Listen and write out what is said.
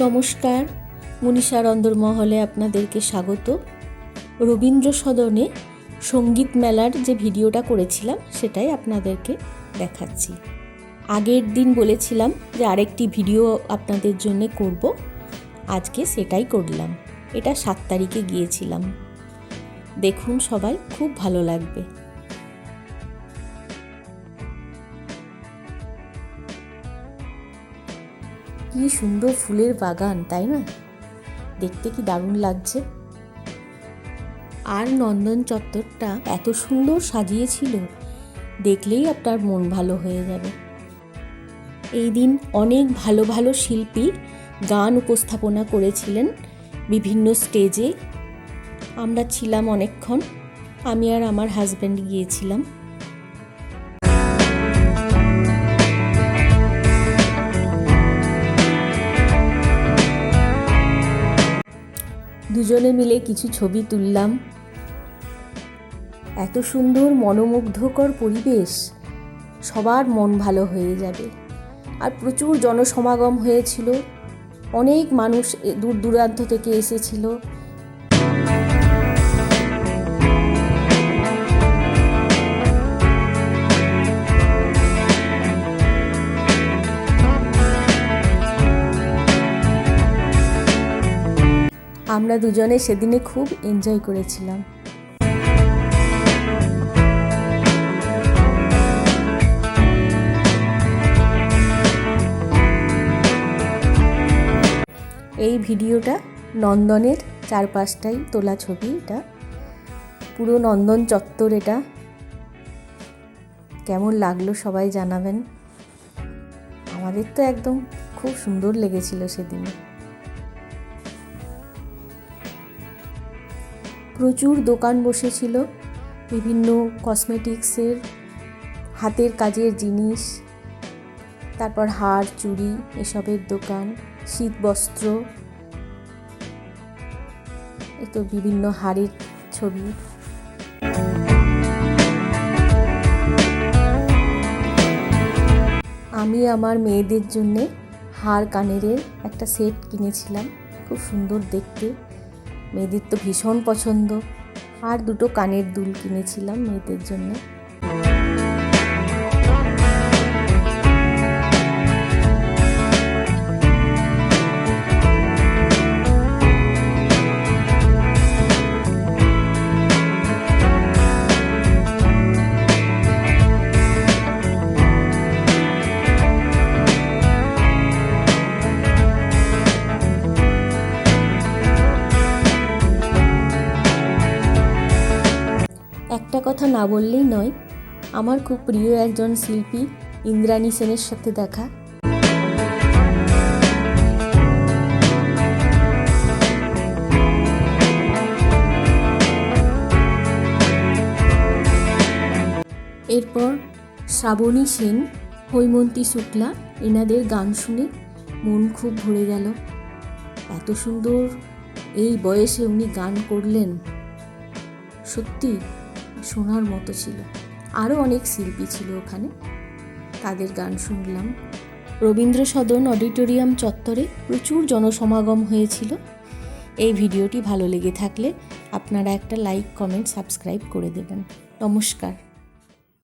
নমস্কার মনীষার অন্দরমহলে আপনাদেরকে স্বাগত। রবীন্দ্র সদনে সংগীত মেলার যে ভিডিওটা করেছিলাম, সেটাই আপনাদেরকে দেখাচ্ছি। আগের দিন বলেছিলাম যে আরেকটি ভিডিও আপনাদের জন্য করব। আজকে সেটাই করলাম। এটা সাত তারিখে গিয়েছিলাম। দেখুন সবাই, খুব ভালো লাগবে। কি সুন্দর ফুলের বাগান, তাই না? দেখতে কি দারুণ লাগছে। আর নন্দন চত্বরটা এত সুন্দর সাজিয়েছিল, দেখলেই আপনার মন ভালো হয়ে যাবে। এই দিন অনেক ভালো ভালো শিল্পী গান উপস্থাপনা করেছিলেন বিভিন্ন স্টেজে। আমরা ছিলাম অনেকক্ষণ, আমি আর আমার হাজব্যান্ড গিয়েছিলাম। দুজনে মিলে কিছু ছবি তুললাম। এত সুন্দর, মনোমুগ্ধকর পরিবেশ, সবার মন ভালো হয়ে যাবে। আর প্রচুর জনসমাগম হয়েছিল। অনেক মানুষ দূর দূরান্ত থেকে এসেছিল। আমরা দুজনে সেদিনে খুব এনজয় করেছিলাম। এই ভিডিওটা নন্দনের চারপাশটাই তোলা ছবি এটা। পুরো নন্দন চত্বর এটা। কেমন লাগল সবাই জানাবেন। আমাদের তো একদম খুব সুন্দর লেগেছিল সেদিনে। প্রচুর দোকান বসেছিল, বিভিন্ন কসমেটিক্সের হাতের কাজের জিনিস, তারপর হার, চুড়ি, এসবের দোকান, শীত বস্ত্র তো বিভিন্ন হাড়ের ছবি। আমি আমার মেয়েদের জন্যে হার কানেরের একটা সেট কিনেছিলাম, খুব সুন্দর দেখতে। মেয়েদের তো ভীষণ পছন্দ। আর দুটো কানের দুল কিনেছিলাম মেয়েদের জন্য। একটা কথা না বললেই নয়, আমার খুব প্রিয় একজন শিল্পী ইন্দ্রাণী সেনের সাথে দেখা। এরপর শ্রাবণী সেন, হৈমন্তী শুক্লা এনাদের গান শুনে মন খুব ভরে গেল। এত সুন্দর এই বয়সে উনি গান করলেন, সত্যি শোনার মতো ছিল। আরও অনেক শিল্পী ছিল ওখানে। তাদের গান শুনলাম। রবীন্দ্র সদন অডিটোরিয়াম চত্বরে প্রচুর জনসমাগম হয়েছিল। এই ভিডিওটি ভালো লেগে থাকলে আপনারা একটা লাইক, কমেন্ট, সাবস্ক্রাইব করে দেবেন। নমস্কার।